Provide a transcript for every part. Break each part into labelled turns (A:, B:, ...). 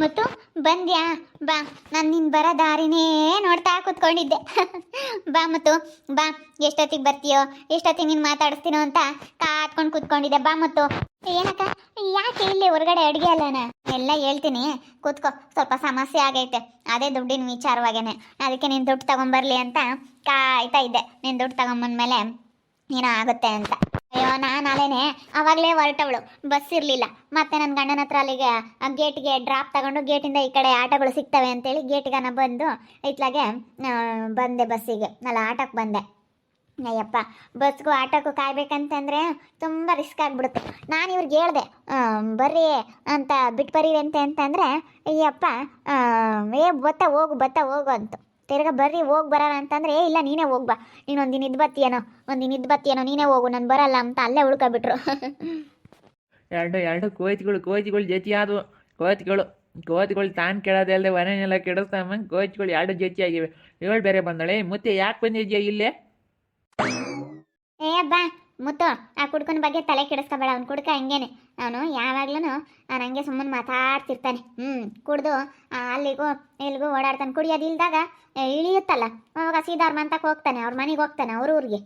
A: ಮುತ್ತು ಬಂದ್ಯಾ? ಬಾ. ನಾನು ನಿನ್ ಬರೋ ದಾರಿನೇ ನೋಡ್ತಾ ಕೂತ್ಕೊಂಡಿದ್ದೆ. ಬಾ ಮತ್ತು. ಬಾ. ಎಷ್ಟೊತ್ತಿಗೆ ಬರ್ತೀಯೋ? ಎಷ್ಟೊತ್ತಿಗೆ ನೀನು ಮಾತಾಡಿಸ್ತೀನೋ ಅಂತ ಕಾತ್ಕೊಂಡು ಕೂತ್ಕೊಂಡಿದ್ದೆ. ಬಾ ಮತ್ತು. ಏನಕ್ಕ? ಯಾಕೆ ಇಲ್ಲಿ ಹೊರಗಡೆ ಅಡುಗೆ ಅಲ್ಲನ ಎಲ್ಲ ಹೇಳ್ತೀನಿ. ಕೂತ್ಕೋ. ಸ್ವಲ್ಪ ಸಮಸ್ಯೆ ಆಗೈತೆ. ಅದೇ ದುಡ್ಡಿನ ವಿಚಾರವಾಗೇನೆ. ಅದಕ್ಕೆ ನೀನು ದುಡ್ಡು ತಗೊಂಬರ್ಲಿ ಅಂತ ಕಾಯ್ತಾ ಇದ್ದೆ. ನೀನು ದುಡ್ಡು ತಗೊಂಬಂದ್ಮೇಲೆ ಏನೋ ಆಗುತ್ತೆ ಅಂತ. ಅಯ್ಯೋ, ನಾನು ಅಲ್ಲೇನೆ ಅವಾಗಲೇ ಹೊರಟವಳು. ಬಸ್ ಇರಲಿಲ್ಲ. ಮತ್ತೆ ನನ್ನ ಗಂಡನ ಹತ್ರ ಅಲ್ಲಿಗೆ, ಆ ಗೇಟ್ಗೆ ಡ್ರಾಪ್ ತಗೊಂಡು ಗೇಟಿಂದ ಈ ಕಡೆ ಆಟೋಗಳು ಸಿಗ್ತವೆ ಅಂತೇಳಿ ಗೇಟ್ಗನ ಬಂದು ಇತ್ಲಾಗೆ ಬಂದೆ ಬಸ್ಸಿಗೆ. ಅಲ್ಲ ಆಟೋಕ್ಕೆ ಬಂದೆ. ಅಯ್ಯಪ್ಪ, ಬಸ್ಗೂ ಆಟೋಕ್ಕೂ ಕಾಯ್ಬೇಕಂತಂದ್ರೆ ತುಂಬ ರಿಸ್ಕ್ ಆಗ್ಬಿಡುತ್ತೆ. ನಾನು ಇವ್ರಿಗೆ ಹೇಳ್ದೆ ಬರ್ರಿ ಅಂತ ಬಿಟ್ಟು ಬರೀರಿ ಅಂತ ಅಂತಂದರೆ, ಅಯ್ಯಪ್ಪ ಏ, ಬತ್ತ ಹೋಗು ಬತ್ತ ಹೋಗು ಅಂತ. ತಿರ್ಗಾ ಬರ್ರಿ ಹೋಗಿ ಬರೋಣ ಅಂತಂದ್ರೆ ಏ ಇಲ್ಲ ನೀನೇ ಹೋಗ್ಬಾ ಬಾ. ನೀನು ಒಂದಿನ ಇದ್ದು ಬತ್ತಿಯೇನೋ ಒಂದಿನ ಇದ್ ಬತ್ತಿಯೇನೋ ನೀನೇ ಹೋಗು ನಾನು ಬರಲ್ಲ ಅಂತ ಅಲ್ಲೇ ಉಳ್ಕೊಬಿಟ್ರು.
B: ಎರಡು ಎರಡು ಕೋತಿಗಳು ಕೋತಿಗಳು ಜೊತೆ ಆದವು. ಕೋತಿಗಳು ಕೋತಿಗಳು ತಾನು ಕೇಳೋದೇ ಅಲ್ಲದೆ ಮನೆಯೆಲ್ಲ ಕೆಡಿಸ್ತಾಮ ಕೋತಿಗಳು ಎರಡು ಜೊತೆ ಆಗಿವೆ. ಇವಳು ಬೇರೆ ಬಂದಳೆ. ಮತ್ತೆ ಯಾಕೆ ಬಂದಿದ್ಯಾ ಇಲ್ಲೇ?
A: ಏ ಬಾ. ಮುತ್ತು, ಆ ಕುಡ್ಕನ ಬಗ್ಗೆ ತಲೆ ಕೆಡಿಸ್ಕೊಬೇಡ, ಅವ್ನು ಕುಡ್ಕ ಹಂಗೇನೆ. ಅವನು ಯಾವಾಗ್ಲೂ ನಾನು ಹಂಗೆ ಸುಮ್ಮನೆ ಮಾತಾಡ್ತಿರ್ತಾನೆ. ಹ್ಞೂ ಕುಡ್ದು ಅಲ್ಲಿಗೂ ಇಲ್ಲಿಗೂ ಓಡಾಡ್ತಾನೆ. ಕುಡಿಯೋದಿಲ್ದಾಗ ಇಳಿಯುತ್ತಲ್ಲ. ಅವಾಗ ಸೀದಾರ್ ಮಂತಕ್ಕೆ ಹೋಗ್ತಾನೆ, ಅವ್ರ ಮನೆಗೆ ಹೋಗ್ತಾನೆ, ಅವ್ರ ಊರಿಗೆ.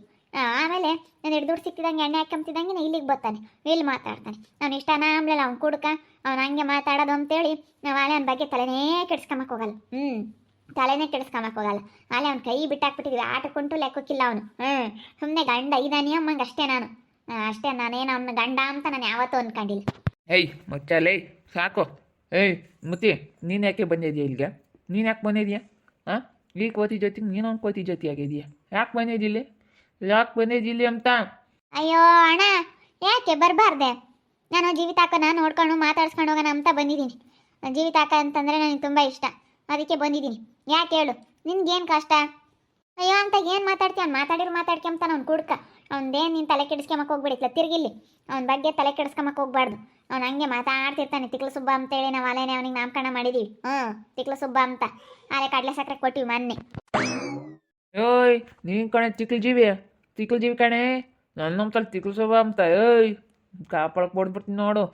A: ಆಮೇಲೆ ನಾನು ಹಿಡ್ದು ದುಡ್ಡು ಸಿಕ್ಕಿದಂಗೆ, ಎಣ್ಣೆ ಹಾಕೊಂತಿದ್ದಂಗೆ ಇಲ್ಲಿಗೆ ಬರ್ತಾನೆ. ಇಲ್ಲಿ ಮಾತಾಡ್ತಾನೆ. ಅವ್ನು ಇಷ್ಟ ಆಮ್ಲೆಲ್ಲ ಅವ್ನು ಕುಡ್ಕ, ಅವ್ನು ಹಂಗೆ ಮಾತಾಡೋದು ಅಂತೇಳಿ ನಾವು ಆಳೆ ಅವನ ಬಗ್ಗೆ ತಲೆನೇ ಕೆಡ್ಸ್ಕೊಂಬಕ್ಕೆ ಹೋಗಲ್ಲ. ಹ್ಞೂ ತಲೆನೇ ಕೆಡಿಸ್ಕೊಂಬಕ್ ಹೋಗಲ್ಲ. ಆಲೆ ಅವ್ನ ಕೈ ಬಿಟ್ಟಾಕ್ಬಿಟ್ಟಿದ್ವಿ. ಆಟಕ್ಕುಂಟು ಲೆಕ್ಕಕ್ಕಿಲ್ಲ ಅವನು. ಹ್ಞೂ ಸುಮ್ಮನೆ ಗಂಡ ಇದಾನಿ ಅಮ್ಮಂಗೆ ಅಷ್ಟೇ ನಾನು. ಅಷ್ಟೇ ನಾನೇನು ಅವನ ಗಂಡ ಅಂತ ನಾನು ಯಾವತ್ತೂ ಅನ್ಕೊಂಡಿಲ್ಲ.
B: ಏಯ್ ಮುಚ್ಚಲೇ. ಸಾಕು. ಏಯ್ ಮುತ್ತಿ ನೀನು ಯಾಕೆ ಬಂದಿದ್ಯಾ ಇಲ್ಲಿಗೆ? ನೀನು ಯಾಕೆ ಬಂದಿದ್ಯಾ? ಹಾಂ ಈ ಕೋತಿ ಜೊತೆಗೆ ನೀನು ಅವ್ನ ಕೋತಿ ಜೊತೆ ಆಗಿದೆಯಾ? ಯಾಕೆ ಬಂದಿದ್ದಿಲ್ಲಿ ಯಾಕೆ ಬಂದಿದ್ದಿಲ್ಲಿ ಅಂತ?
A: ಅಯ್ಯೋ ಅಣ್ಣ ಯಾಕೆ ಬರಬಾರ್ದೆ? ನಾನು ಜೀವಿತಾಕನ ನೋಡ್ಕೊಂಡು ಮಾತಾಡ್ಸ್ಕೊಂಡು ಹೋಗೋಣ ಅಂತ ಬಂದಿದ್ದೀನಿ. ಜೀವಿತಾಕ ಅಂತಂದರೆ ನನಗೆ ತುಂಬ ಇಷ್ಟ. ಅದಕ್ಕೆ ಬಂದಿದ್ದೀನಿ. ಯಾಕೆ ಹೇಳು? ನಿನ್ಗೇನು ಕಷ್ಟ? ಅಯ್ಯೋ, ಅಂತ ಏನು ಮಾತಾಡ್ತೀಯ ಅವ್ನು ಮಾತಾಡಿರು ಮಾತಾಡ್ಕೊಂತಾನ ಅವ್ನು ಕುಡ್ಕ. ಅವ್ನ್ದೇನು ನೀನು ತಲೆ ಕೆಡಿಸ್ಕೊಂಬಕ್ಕೆ ಹೋಗ್ಬಿಡಿತ್ಲ, ತಿರ್ಗಿಲ್ಲಿ. ಅವ್ನ ಬಗ್ಗೆ ತಲೆ ಕೆಡಿಸ್ಕೊಂಬಕ್ಕೆ ಹೋಗ್ಬಾರ್ದು. ಅವ್ನು ಹಂಗೆ ಮಾತಾಡ್ತಿರ್ತಾನೆ, ತಿಕ್ಲು ಸುಬ್ಬ ಅಂತೇಳಿ ನಾವು ಅಲೇನೆ ಅವನಿಗೆ ನಾಮಕರಣ ಮಾಡಿದ್ದೀವಿ ಹ್ಞೂ ತಿಕ್ಲು ಸುಬ್ಬ ಅಂತ. ಆಲೆ ಕಡಲೆ ಸಕ್ಕರೆ ಕೊಟ್ಟಿವಿ ಮೊನ್ನೆ.
B: ಓಯ್ ನೀನು ಕಣೆ ತಿಕ್ಲು ಜೀವಿ. ತಿಕ್ಲು ಜೀವಿ ಕಣೆ. ನನ್ನ ತಲೆ ತಿಕ್ಲು ಸುಬ್ಬ ಅಂತ. ಏಯ್ ಕಾಪಾಡಕ್ಕೆ ಬಿಡ್ಬಿಡ್ತೀನಿ ನೋಡು.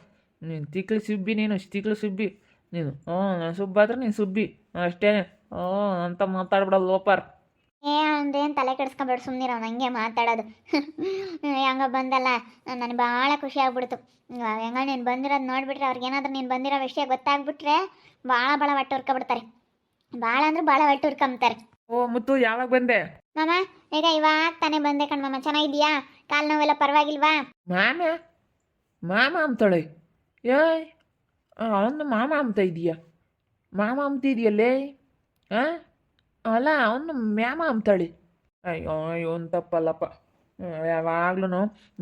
B: ನೀನು ತಿಕ್ಲು ಸುಬ್ಬಿ ನೀನು, ತಿಕ್ಲು ಸುಬ್ಬಿ. ನೀನು ಹ್ಞೂ ನಾನು ಸುಬ್ಬ ಆದ್ರೆ ನೀನು ಸುಬ್ಬಿ. ಅಷ್ಟೇ ಹ್ಞೂ ಅಂತ ಮಾತಾಡ್ಬಿಡ ಲೋಪರ್.
A: ಏ ಅಂದೇನು ತಲೆ ಕೆಡಿಸ್ಕೊಬೇಡ ಸುಮ್ಮನಿರ ಅವ್ನು ಹಂಗೆ ಮಾತಾಡೋದು. ಹೆಂಗ ಬಂದಲ್ಲ ನನಗೆ ಭಾಳ ಖುಷಿ ಆಗ್ಬಿಡ್ತು. ಹೆಂಗ ನೀನು ಬಂದಿರೋದು ನೋಡ್ಬಿಟ್ರೆ ಏನಾದರೂ ನೀನು ಬಂದಿರೋ ವಿಷಯ ಗೊತ್ತಾಗ್ಬಿಟ್ರೆ ಭಾಳ ಭಾಳ ಹೊಟ್ಟೆ ಹುರ್ಕೊಬಿಡ್ತಾರೆ ಭಾಳ ಅಂದ್ರೆ ಭಾಳ ಹೊಟ್ಟೆ ಹುರ್ಕೊಂತಾರೆ
B: ಓ ಮುತ್ತು ಯಾವಾಗ ಬಂದೆ?
A: ಮಾಮ ಈಗ ಇವಾಗ ತಾನೇ ಬಂದೆ ಕಣ್ ಮಾಮ. ಚೆನ್ನಾಗಿದ್ಯಾ ಕಾಲು ನೋವೆಲ್ಲ ಪರವಾಗಿಲ್ವಾ?
B: ಮಾಮ ಮಾಮ ಅಂತಾಳೆ. ಏಯ್ ಅವನು ಮಾಮ ಅಂತ ಇದೆಯಾ? ಮಾಮ ಅಂತಿದೆಯಲ್ಲೇ ಅಲ್ಲ, ಅವನು ಮ್ಯಾಮ ಅಂತಾಳಿ. ಅಯ್ಯೋ ಇವನ್ ತಪ್ಪಲ್ಲಪ್ಪ ಯಾವಾಗ್ಲೂ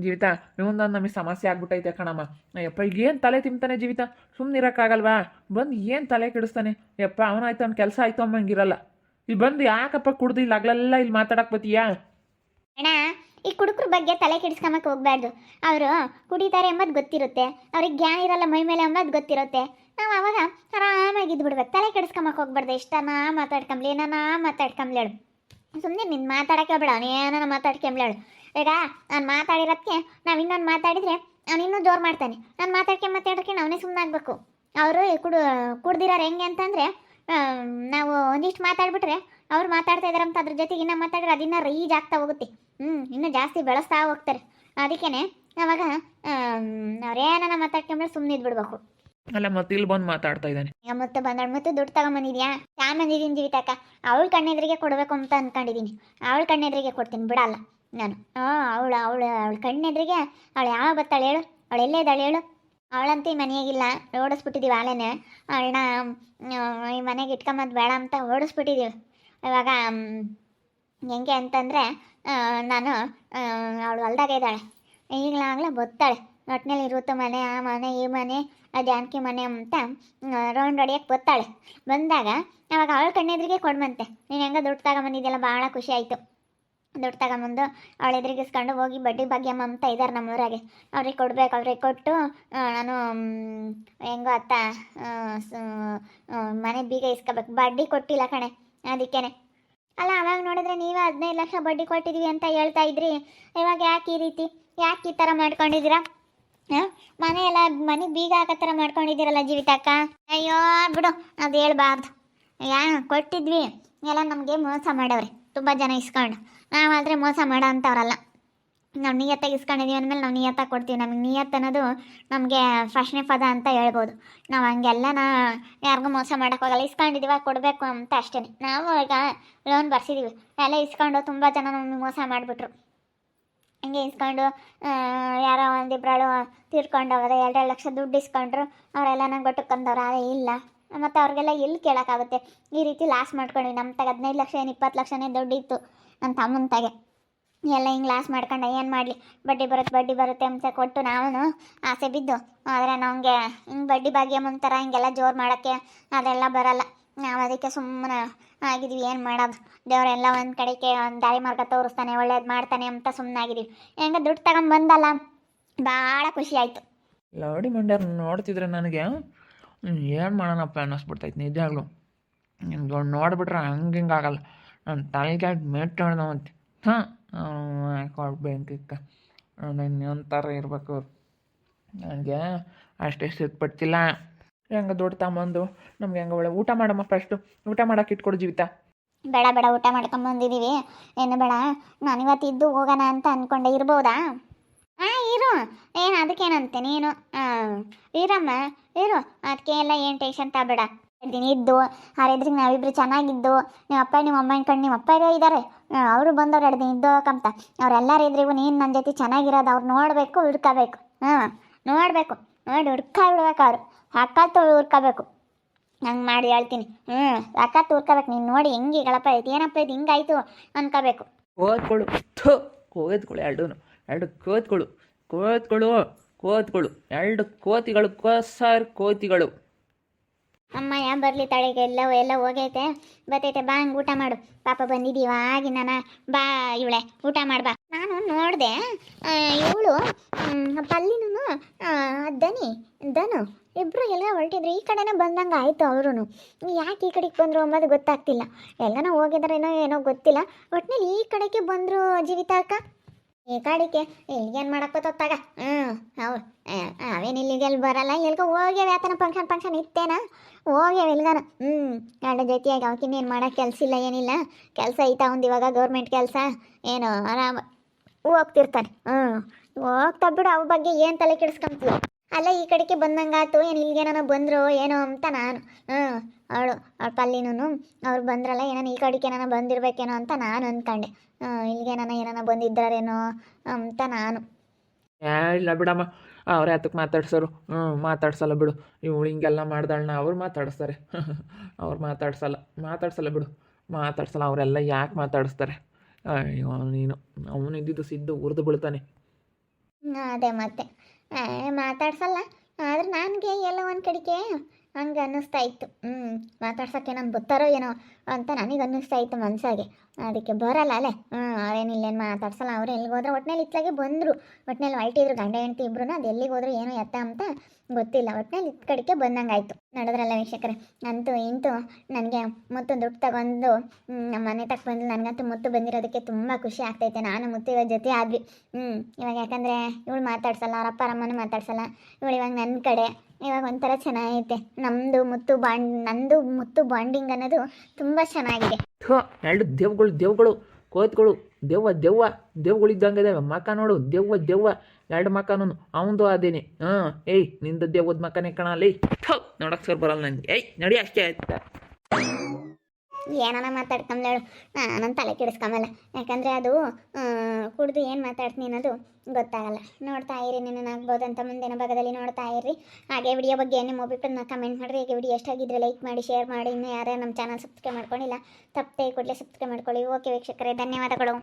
B: ಜೀವಿತ ಇವೊಂದು ನಮಗೆ ಸಮಸ್ಯೆ ಆಗ್ಬಿಟ್ಟೈತೆ ಕಣಮ್ಮ. ಯಪ್ಪ ಈಗ ಏನು ತಲೆ ತಿಂತಾನೆ ಜೀವಿತ? ಸುಮ್ಮನೆ ಇರೋಕ್ಕಾಗಲ್ವಾ? ಬಂದು ಏನು ತಲೆ ಕೆಡಿಸ್ತಾನೆ? ಯಪ್ಪ ಅವನಾಯ್ತು ಅವ್ನ ಕೆಲಸ ಆಯ್ತು ಅಮ್ಮಂಗಿರಲ್ಲ ಇಲ್ಲಿ ಬಂದು ಯಾಕಪ್ಪ ಕುಡ್ದು ಇಲ್ಲಿ ಆಗ್ಲೆಲ್ಲ ಇಲ್ಲಿ ಮಾತಾಡಕ್ ಬತ್ತೀಯಾ?
A: ಅಣ್ಣ, ಈ ಕುಡುಕ್ರ ಬಗ್ಗೆ ತಲೆ ಕೆಡಿಸ್ಕೊಂಬಕ್ಕೆ ಹೋಗ್ಬಾರ್ದು ಅವರು ಕುಡಿತಾರೆ ಎಂಬುದು ಗೊತ್ತಿರುತ್ತೆ. ಅವ್ರಿಗೆ ಜ್ಞಾನ ಇರಲ್ಲ ಮೈ ಮೇಲೆ ಎಂಬುದು ಗೊತ್ತಿರುತ್ತೆ. ನಾವು ಅವಾಗ ಆರಾಮಾಗಿ ಇದ್ದು ಬಿಡ್ಬೇಕು. ತಲೆ ಕೆಡಿಸ್ಕೊಂಬಕ್ಕೆ ಹೋಗ್ಬಾರ್ದು. ಎಷ್ಟನ ಮಾತಾಡ್ಕೊಂಬ್ಲಿ, ಏನಾನ ಮಾತಾಡ್ಕೊಂಬ್ಲೇಳು ಸುಮ್ಮನೆ ನಿನ್ನ ಮಾತಾಡಕ್ಕೆ ಬೇಡ ಅವನು ಏನಾನ ಮಾತಾಡ್ಕೊಂಬ್ಲೇಳು ಈಗ ನಾನು ಮಾತಾಡಿರೋದಕ್ಕೆ ನಾವು ಇನ್ನೊಂದು ಮಾತಾಡಿದರೆ ಅವ್ನು ಇನ್ನೂ ಜೋರು ಮಾಡ್ತಾನೆ. ನಾನು ಮಾತಾಡ್ಕೊಂಡು ಮಾತಾಡೋಕೆ ಅವನೇ ಸುಮ್ಮನೆ ಆಗಬೇಕು. ಅವರು ಕುಡು, ಕುಡ್ದಿರೋರು ಹೆಂಗೆ ಅಂತಂದರೆ ನಾವು ಒಂದಿಷ್ಟು ಮಾತಾಡ್ಬಿಟ್ರೆ ಅವ್ರು ಮಾತಾಡ್ತಾ ಇದಾರೆ ಅಂತ ಅದ್ರ ಜೊತೆಗೆ ಇನ್ನೂ ಮಾತಾಡಿದ್ರೆ ಅದಿನ್ನ ರೈಜ್ ಆಗ್ತಾ ಹೋಗುತ್ತೆ. ಹ್ಞೂ ಇನ್ನೂ ಜಾಸ್ತಿ ಬೆಳೆಸ್ತಾ ಹೋಗ್ತಾರೆ. ಅದಕ್ಕೇ ಅವಾಗ ಅವ್ರೇನ ಮಾತಾಡ್ಕೊಂಡ್ರೆ ಸುಮ್ಮನೆ ಇದ್ಬಿಡ್ಬೇಕು.
B: ಅಲ್ಲ, ಮತ್ತೆ ಇಲ್ಲಿ ಬಂದು ಮಾತಾಡ್ತಾ ಇದ್ದಾನೆ.
A: ಮತ್ತೆ ಬಂದಾಳ? ಮತ್ತೆ ದುಡ್ಡು ತಗೊಂಬಂದಿದ್ಯಾ? ಬಂದಿದ್ದೀನಿ ಜೀವಿತಾಕ ಅವಳ ಕಣ್ಣೆದ್ರಿಗೆ ಕೊಡಬೇಕು ಅಂತ ಅನ್ಕೊಂಡಿದ್ದೀನಿ ಅವಳ ಕಣ್ಣೆದ್ರಿಗೆ ಕೊಡ್ತೀನಿ, ಬಿಡಲ್ಲ ನಾನು. ಹಾಂ ಅವಳು ಅವಳು, ಅವಳ ಕಣ್ಣೆದ್ರಿಗೆ, ಅವಳು ಯಾವಾಗ ಬರ್ತಾಳೆ ಹೇಳು? ಅವಳು ಎಲ್ಲೇ ಇದ್ದಾಳೆ ಹೇಳು? ಅವಳಂತೂ ಈ ಮನೆಯಾಗಿಲ್ಲ ಓಡಿಸ್ಬಿಟ್ಟಿದ್ದೀವಿ ಆಲೇನೆ. ಅವಳನ್ನ ಈ ಮನೆಗೆ ಇಟ್ಕೊಂಬಂದು ಬೇಡ ಅಂತ ಓಡಿಸ್ಬಿಟ್ಟಿದ್ದೀವಿ ಇವಾಗ ಹೆಂಗೆ ಅಂತಂದರೆ ನಾನು ಅವಳು ಹೊಲ್ದಾಗ ಇದ್ದಾಳೆ. ಈಗಲಾಗಲೇ ಬತ್ತಾಳೆ. ಒಟ್ಟಿನಲ್ಲಿ ಇರುತ್ತೆ ಮನೆ, ಆ ಮನೆ, ಈ ಮನೆ, ಆ ಜಾನಕಿ ಮನೆ ಅಂತ ರೌಂಡ್ ಹೊಡಿಯಕ್ಕೆ ಬರ್ತಾಳೆ. ಬಂದಾಗ ಅವಾಗ ಅವಳ ಕಣ್ಣೆದ್ರಿಗೆ ಕೊಡ್ಮಂತೆ. ನೀನು ಹೆಂಗ ದುಡ್ಡು ತಗೊಂಬಂದಿದ್ದೆಲ್ಲ ಭಾಳ ಖುಷಿ ಆಯಿತು. ದುಡ್ಡು ತಗೊಂಬಂದು ಅವಳ ಎದುರಿಗಿಸ್ಕೊಂಡು ಹೋಗಿ ಬಡ್ಡಿ ಭಾಗ್ಯಮ್ಮ ಅಂತ ಇದ್ದಾರೆ ನಮ್ಮೂರಾಗೆ. ಅವ್ರಿಗೆ ಕೊಡ್ಬೇಕು, ಅವ್ರಿಗೆ ಕೊಟ್ಟು ನಾನು ಹೆಂಗೋ ಅತ್ತ ಮನೆ ಬೀಗ ಇಸ್ಕೋಬೇಕು. ಬಡ್ಡಿ ಕೊಟ್ಟಿಲ್ಲ ಕಣೆ, ಅದಕ್ಕೇನೆ. ಅಲ್ಲ, ಅವಾಗ ನೋಡಿದ್ರೆ ನೀವೇ ಹದಿನೈದು ಲಕ್ಷ ಬಡ್ಡಿ ಕೊಟ್ಟಿದ್ದೀವಿ ಅಂತ ಹೇಳ್ತಾ ಇದ್ರಿ. ಇವಾಗ ಯಾಕೆ ಈ ರೀತಿ, ಯಾಕೆ ಈ ಥರ ಮಾಡ್ಕೊಂಡಿದ್ದೀರಾ? ಮನೆ ಎಲ್ಲ ಮನೆ ಬೀಗ ಹಾಕೋ ಥರ ಮಾಡ್ಕೊಂಡಿದ್ದೀರಲ್ಲ ಜೀವಿತಕ್ಕ ಅಯ್ಯೋ, ಬಿಡು ಅದು ಹೇಳ್ಬಾರ್ದು. ಯಾ ಕೊಟ್ಟಿದ್ವಿ. ಎಲ್ಲ ನಮಗೆ ಮೋಸ ಮಾಡವ್ರೆ. ತುಂಬ ಜನ ಇಸ್ಕೊಂಡು. ನಾವಾದರೆ ಮೋಸ ಮಾಡೋ ಅಂಥವ್ರಲ್ಲ ನಾವು ನಿಯತ್ತಾಗಿ ಇಸ್ಕೊಂಡಿದ್ದೀವಿ ಅಂದಮೇಲೆ ನಾವು ನಿಯತ್ತಾಗಿ ಕೊಡ್ತೀವಿ. ನಮಗೆ ನಿಯತ್ ಅನ್ನೋದು ನಮಗೆ ಫಸ್ಟ್ನೇ ಪದ ಅಂತ ಹೇಳ್ಬೋದು. ನಾವು ಹಂಗೆಲ್ಲನ ಯಾರಿಗೂ ಮೋಸ ಮಾಡೋಕ್ಕಾಗಲ್ಲ ಇಸ್ಕೊಂಡಿದ್ದೀವ ಕೊಡಬೇಕು ಅಂತ ಅಷ್ಟೇ ನಾವು ಈಗ ಲೋನ್ ಬರ್ಸಿದ್ದೀವಿ ಎಲ್ಲ ಇಸ್ಕೊಂಡು ತುಂಬ ಜನ ನಮಗೆ ಮೋಸ ಮಾಡಿಬಿಟ್ರು. ಹಂಗೆ ಇಸ್ಕೊಂಡು ಯಾರೋ ಒಂದಿಬ್ರಾಳು ತೀರ್ಕೊಂಡು ಹೋಗೋದು, ಎರಡೆರಡು ಲಕ್ಷ ದುಡ್ಡು ಇಸ್ಕೊಂಡ್ರು, ಅವರೆಲ್ಲ ನಂಗೆ ಗೊಟ್ಟಕ್ಕಂದವ್ರು ಅದೇ ಇಲ್ಲ. ಮತ್ತು ಅವ್ರಿಗೆಲ್ಲ ಎಲ್ಲಿ ಕೇಳೋಕ್ಕಾಗುತ್ತೆ? ಈ ರೀತಿ ಲಾಸ್ ಮಾಡ್ಕೊಂಡ್ವಿ ನಮ್ಮ ತಗ ಹದಿನೈದು ಲಕ್ಷ ಏನು ಇಪ್ಪತ್ತು ಲಕ್ಷನೇ ದುಡ್ಡಿತ್ತು ನನ್ನ ತಮ್ಮನ ತಗೆ. ಎಲ್ಲ ಹಿಂಗೆ ಲಾಸ್ ಮಾಡ್ಕೊಂಡು ಏನು ಮಾಡಲಿ? ಬಡ್ಡಿ ಬರುತ್ತೆ ಬಡ್ಡಿ ಬರುತ್ತೆ ಅಂತ ಕೊಟ್ಟು ನಾವು ಆಸೆ ಬಿದ್ದು, ಆದರೆ ನಮಗೆ ಹಿಂಗೆ ಬಡ್ಡಿ ಭಾಗ್ಯ ಮುಂತರ, ಹಿಂಗೆಲ್ಲ ಜೋರು ಮಾಡೋಕ್ಕೆ ಅದೆಲ್ಲ ಬರಲ್ಲ. ನಾವು ಅದಕ್ಕೆ ಸುಮ್ಮನೆ ಆಗಿದ್ದೀವಿ ಏನು ಮಾಡೋದು? ದೇವರೆಲ್ಲ ಒಂದು ಕಡೆಗೆ ಒಂದು ದಾರಿ ಮಾರ್ಗ ತೋರಿಸ್ತಾನೆ, ಒಳ್ಳೇದು ಮಾಡ್ತಾನೆ ಅಂತ ಸುಮ್ಮನಾಗಿದ್ದೀವಿ ಹೆಂಗೆ ದುಡ್ಡು ತಗೊಂಡು ಬಂದಲ್ಲ, ಭಾಳ ಖುಷಿ ಆಯಿತು.
B: ಲವಡಿ ಮಂಡ್ಯಾರ ನೋಡ್ತಿದ್ರೆ ನನಗೆ ಏನು ಮಾಡೋಣಪ್ಪ ಅನ್ನಿಸ್ಬಿಡ್ತೈತೆ ನಿಜಾಗ್ಲು ನಿಮ್ಗೆ ನೋಡಿಬಿಟ್ರೆ ಹಂಗೆ ಹಿಂಗೆ ಆಗಲ್ಲ. ನನ್ನ ತಲೆಗೆ ಮೆಟ್ಟು ಹೊಡೆದವಂತೆ ಹಾಂ ಕೊಡ್ಬೇಕಿಕ್ಕ ನಾನು ಒಂಥರ ಇರಬೇಕು. ನನಗೆ ಅಷ್ಟೇ ಸಿಟ್ಬಿಡ್ತಿಲ್ಲ ಹೆಂಗೆ ದೊಡ್ಡ ತಮ್ಮಂದು ನಮ್ಗೆ ಹೆಂಗೆ ಒಳ್ಳೆ ಊಟ ಮಾಡಮ್ಮ ಫಸ್ಟು ಊಟ ಮಾಡಕ್ಕೆ ಇಟ್ಕೊಡು ಜೀವಿತ.
A: ಬೇಡ ಬೇಡ, ಊಟ ಮಾಡ್ಕೊಂಡ್ ಬಂದಿದ್ದೀವಿ ಏನು ಬೇಡ, ನಾನು ಇವತ್ತು ಇದ್ದು ಹೋಗೋಣ ಅಂತ ಅಂದ್ಕೊಂಡೆ ಇರ್ಬೋದಾ? ಹಾಂ ಇರು. ಏನು ಅದಕ್ಕೇನಂತೆ, ನೀನು? ಇರಮ್ಮ, ಇರು. ಅದಕ್ಕೆ ಎಲ್ಲ ಏನು ಟೆನ್ಷನ್ ತಾಬೇಡ. ದಿನ ಇದ್ದು. ಹಾರಿದ್ರಿಗೆ ನಾವಿಬ್ರು ಚೆನ್ನಾಗಿದ್ದು. ನಿಮ್ಮ ಅಪ್ಪ ನಿಮ್ಮ ಅಮ್ಮನ ಕಣ್ಣು ನಿಮ್ಮ ಅಪ್ಪ ಇದ್ದಾರೆ ಅವರು ಬಂದವ್ರು ಎರಡು ದಿನ ಇದ್ದೋಕಂತ. ಅವ್ರೆಲ್ಲರೂ ಇದ್ರಿಗೂ ನೀನು ನನ್ನ ಜೊತೆ ಚೆನ್ನಾಗಿರೋದು ಅವ್ರು ನೋಡಬೇಕು, ಹುಡ್ಕೋಬೇಕು. ಹಾಂ, ನೋಡಬೇಕು. ನೋಡಿ ಹುಡ್ಕ ಬಿಡ್ಬೇಕು ಅವ್ರು. ಹಕ್ಕತ್ತು ತೋರ್ಕೋಬೇಕು ಹಂಗೆ ಮಾಡಿ ಹೇಳ್ತೀನಿ. ಹ್ಞೂ ಸಖತ್ ತೋರ್ಕೋಬೇಕು. ನೀನು ನೋಡಿ ಹೆಂಗೆ ಗಳಪ್ಪ ಐತಿ. ಏನಪ್ಪ ಇದು? ಹಿಂಗಾಯ್ತು ಅನ್ಕೋಬೇಕು.
B: ಕೋತ್ಗಳು ಥೂ ಕೋತ್ಗಳು ಎರಡು. ಎರಡು ಕೋತ್ಗಳು ಕೋತ್ಗಳು ಕೋತ್ಗಳು ಎರಡು ಕೋತಿಗಳು ಕೋಸಾರ್ ಕೋತಿಗಳು.
A: ಅಮ್ಮ ಯಾ ಬರಲಿ ತಳಿಗೆ? ಎಲ್ಲ ಎಲ್ಲ ಹೋಗೈತೆ. ಬತ್ತೈತೆ. ಬಾ ಹಂಗೆ ಊಟ ಮಾಡು. ಪಾಪ ಬಂದಿದ್ದೀವ ಆಗಿ ನಾನು ಬಾ ಇವಳೆ. ಊಟ ಮಾಡ್ಬಾ ನೋಡಿದೆ ಇವಳು ಪಲ್ಲಿನೂ ದನಿ ದನು ಇಬ್ಬರು ಎಲ್ಲ ಹೊರಟಿದ್ರು. ಈ ಕಡೆನೇ ಬಂದಂಗೆ ಆಯಿತು ಅವರು ಯಾಕೆ ಈ ಕಡೆಗೆ ಬಂದರು ಅಂಬೋದು ಗೊತ್ತಾಗ್ತಿಲ್ಲ. ಎಲ್ಲನೂ ಹೋಗಿದಾರೇನೋ ಏನೋ ಗೊತ್ತಿಲ್ಲ. ಒಟ್ಟಿನಲ್ಲಿ ಈ ಕಡೆಗೆ ಬಂದರು ಜೀವಿತ ಅಕ್ಕ? ಈ ಕಡೆಗೆ. ಇಲ್ಲಿಗೇನು ಮಾಡಕ್ಕೆ ಗೊತ್ತಾಗ ಹ್ಞೂ ಹೌದು ಅವೇನು ಇಲ್ಲಿಗೆ ಎಲ್ಲಿ ಬರಲ್ಲ? ಎಲ್ಗ ಹೋಗ್ಯಾವ ಯಾತನ ಫಂಕ್ಷನ್ ಫಂಕ್ಷನ್ ಇತ್ತೇನ? ಹೋಗ್ಯಾವ ಎಲ್ಗಾನ. ಹ್ಞೂ ಎರಡು ಜೊತೆಯಾಗಿ ಅವಕ್ಕಿನ್ನೇನು ಮಾಡೋಕೆ ಕೆಲಸ ಇಲ್ಲ, ಏನಿಲ್ಲ. ಕೆಲಸ ಐತ ಒಂದು ಇವಾಗ ಗೌರ್ಮೆಂಟ್ ಕೆಲಸ. ಏನು, ಆರಾಮ. ಹೋಗ್ತಿರ್ತಾನೆ ಹ್ಞೂ ಹೋಗ್ತಾ ಬಿಡು ಅವ್ರ ಬಗ್ಗೆ ಏನು ತಲೆ ಕೆಡಿಸ್ಕೊಂತೀವಿ ಅಲ್ಲ, ಈ ಕಡೆಗೆ ಬಂದಂಗಾತು ಏನು ಇಲ್ಲಿಗೇನೋ ಬಂದರು, ಏನೋ ಅಂತ ನಾನು. ಹ್ಞೂ ಅವಳು ಅವ್ರ ಪಲ್ಲಿನೂ ಅವ್ರು ಬಂದ್ರಲ್ಲ ಏನೋ ಈ ಕಡೆಗೆ ಏನೋ ಬಂದಿರ್ಬೇಕೇನೋ ಅಂತ ನಾನು ಅಂದ್ಕೊಂಡೆ ಹ್ಞೂ ಇಲ್ಲಿಗೆ ಏನೋ ಏನಾನ ಬಂದಿದ್ದಾರೇನೋ ಅಂತ ನಾನು.
B: ಇಲ್ಲ ಬಿಡಮ್ಮ, ಅವ್ರು ಹತ್ತಕ್ಕೆ ಮಾತಾಡ್ಸೋರು. ಹ್ಞೂ ಮಾತಾಡ್ಸಲ್ಲ ಬಿಡು. ಇವಳು ಹಿಂಗೆಲ್ಲ ಮಾಡ್ದಾಳನ್ನ ಅವ್ರು ಮಾತಾಡಿಸ್ತಾರೆ. ಅವ್ರು ಮಾತಾಡ್ಸಲ್ಲ ಮಾತಾಡ್ಸಲ್ಲ ಬಿಡು. ಮಾತಾಡ್ಸಲ್ಲ, ಅವರೆಲ್ಲ ಯಾಕೆ ಮಾತಾಡಿಸ್ತಾರೆ? ಅಯ್ಯೋ, ನೀನು ಅವನು ಇದ್ದಿದ್ದು ಸಿದ್ದು ಉರಿದು ಬೀಳ್ತಾನೆ.
A: ಅದೇ ಮತ್ತೆ. ಮಾತಾಡ್ಸಲ್ಲ? ಆದ್ರೆ ನನಗೆ ಎಲ್ಲ ಒಂದು ಕಡೆಗೆ ಹಂಗೆ ಅನ್ನಿಸ್ತಾ ಇತ್ತು. ಹ್ಞೂ ಮಾತಾಡ್ಸೋಕ್ಕೆ ನಾನು ಗೊತ್ತಾರೋ ಏನೋ. ಅಂತ ನನಗೆ ಅನ್ನಿಸ್ತಾ ಇತ್ತು ಮನಸ್ಸಾಗೆ ಅದಕ್ಕೆ ಬರಲ್ಲ ಅಲ್ಲೇ. ಹ್ಞೂ ಅವ್ರೇನಿಲ್ಲೇನು ಮಾತಾಡ್ಸಲ್ಲ. ಅವ್ರು ಎಲ್ಲಿಗೆ ಹೋದ್ರೆ ಒಟ್ಟಿನಲ್ಲಿ ಇತ್ತಲಾಗೆ ಬಂದರು. ಒಟ್ಟಿನಲ್ಲಿ ಹೊಯ್ಟಿದ್ರು ಗಂಡ ಹೆಂಡತಿ ಇಬ್ಬರೂ ಅದು ಎಲ್ಲಿಗೆ ಹೋದ್ರು ಏನೋ ಎತ್ತ ಅಂತ ಗೊತ್ತಿಲ್ಲ. ಒಟ್ಟಿನಲ್ಲಿ ಇತ್ತ ಕಡೆಗೆ ಬಂದಂಗೆ ಆಯಿತು ನಡೆದ್ರಲ್ಲ ವೀಕ್ಷಕರೇ. ಅಂತೂ ಇಂತೂ ನನಗೆ ಮುತ್ತು ದುಡ್ಡು ತಗೊಂಡು ನಮ್ಮ ಮನೆ ತಕ್ಕ ಬಂದು ನನಗಂತೂ ಮುತ್ತು ಬಂದಿರೋದಕ್ಕೆ ತುಂಬ ಖುಷಿ ಆಗ್ತೈತೆ. ನಾನು ಮುತ್ತು ಇವಾಗ ಜೊತೆ ಆದ್ವಿ. ಹ್ಞೂ ಇವಾಗ ಯಾಕಂದರೆ ಇವಳು ಮಾತಾಡ್ಸಲ್ಲ. ಅವ್ರ ಅಪ್ಪ ಅಮ್ಮನೂ ಮಾತಾಡ್ಸಲ್ಲ. ಇವಳು ಇವಾಗ ನನ್ನ ಕಡೆ. ಇವಾಗ ಒಂಥರ ಚೆನ್ನಾಗೈತೆ. ನಮ್ಮದು ಮುತ್ತು ಬಾಂಡ್, ನಂದು ಮುತ್ತು ಬಾಂಡಿಂಗ್ ಅನ್ನೋದು ತುಂಬ ಚೆನ್ನಾಗಿದೆ.
B: ಥೋ, ಎರಡು ದೇವ್ಗಳು ದೇವ್ಗಳು, ಕೋತ್ಗಳು, ದೆವ್ವ ದೆವ್ವ ಇದ್ದಂಗ ಇದಾವೆ. ಮಕ ನೋಡು, ದೆವ್ವ ದೆವ್ವ, ಎರಡು ಮಕನೂ ಅವಂದು ಅದೇನೆ ಹಾ, ಏಯ್, ನಿಂದ ದೆವ್ವದ ಮಕನೇ ಕಣಲ್ಲಿ ಥೋ ನೋಡಕ್ಕೆ ಸರ್ ಬರಲ್ಲ ನನಗೆ ಏಯ್, ನಡಿ ಅಷ್ಟೇ ಆಯ್ತಾ?
A: ಏನಾನ ಮಾತಾಡ್ಕೊಂಬ್ಲೇಳು ನಾನು ತಲೆ ಕೆಡಿಸ್ಕೊಂಬಲ್ಲ. ಯಾಕಂದರೆ ಅದು ಕುಡಿದು ಏನು ಮಾತಾಡ್ತೀನಿ ಅನ್ನೋದು ಗೊತ್ತಾಗಲ್ಲ. ನೋಡ್ತಾ ಇರಿ ಆಗ್ಬೋದು ಅಂತ ಮುಂದಿನ ಭಾಗದಲ್ಲಿ ನೋಡ್ತಾ ಇರ್ರಿ. ಹಾಗೆ ವಿಡಿಯೋ ಬಗ್ಗೆ ನಿಮ್ಮ ಅಭಿಪ್ರಾಯನ ಕಮೆಂಟ್ ಮಾಡಿರಿ. ಈಗ ವಿಡಿಯೋ ಎಷ್ಟಾಗಿದ್ರೆ ಲೈಕ್ ಮಾಡಿ ಶೇರ್ ಮಾಡಿ. ಇನ್ನೂ ಯಾರೇ ನಮ್ಮ ಚಾನಲ್ ಸಬ್ಸ್ಕ್ರೈಬ್ ಮಾಡ್ಕೊಂಡಿಲ್ಲ, ತಪ್ಪದೆ ಕೂಡಲೇ ಸಬ್ಸ್ಕ್ರೈಬ್ ಮಾಡ್ಕೊಳ್ಳಿ. ಓಕೆ ವೀಕ್ಷಕರೇ, ಧನ್ಯವಾದಗಳು.